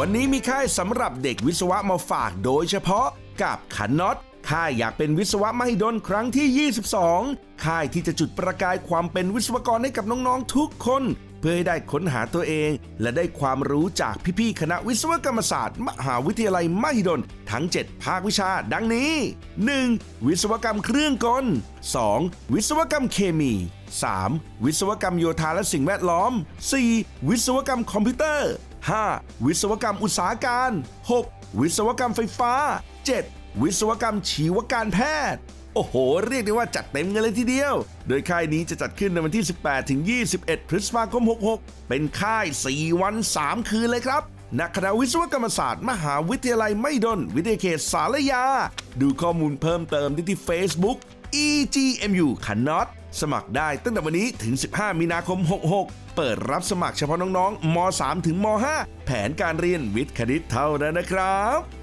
วันนี้มีค่ายสำหรับเด็กวิศวะมาฝากโดยเฉพาะกับขันน็อตค่ายอยากเป็นวิศวะมหิดลครั้งที่ 22 ค่ายที่จะจุดประกายความเป็นวิศวกรให้กับน้องๆทุกคน เพื่อให้ได้ค้นหาตัวเอง และได้ความรู้จากพี่ๆคณะวิศวกรรมศาสตร์ มหาวิทยาลัยมหิดลทั้ง 7 ภาควิชาดังนี้ 1. วิศวกรรมเครื่องกล 2. วิศวกรรมเคมี 3. วิศวกรรมโยธาและสิ่งแวดล้อม 4. วิศวกรรมคอมพิวเตอร์ 5. วิศวกรรมอุตสาหการ 6. วิศวกรรมไฟฟ้า 7. วิศวกรรมชีวการแพทย์ โอ้โห เรียกได้ว่าจัดเต็มกันเลยทีเดียว โดยค่ายนี้จะจัดขึ้นในวันที่ 18 ถึง 21 พฤษภาคม 66 เป็นค่าย 4 วัน 3 คืนเลยครับณคณะวิศวกรรมศาสตร์ มหาวิทยาลัยไม่ดน วิทยาเขตสารยา ดูข้อมูลเพิ่มเติมได้ที่ Facebook EGMU คันน็อตสมัครได้ตั้งแต่วันนี้ถึง 15 มีนาคม 66 เปิดรับสมัครเฉพาะน้องๆม 3 ถึงม 5 แผนการเรียนวิทย์คณิตเท่านั้นนะครับ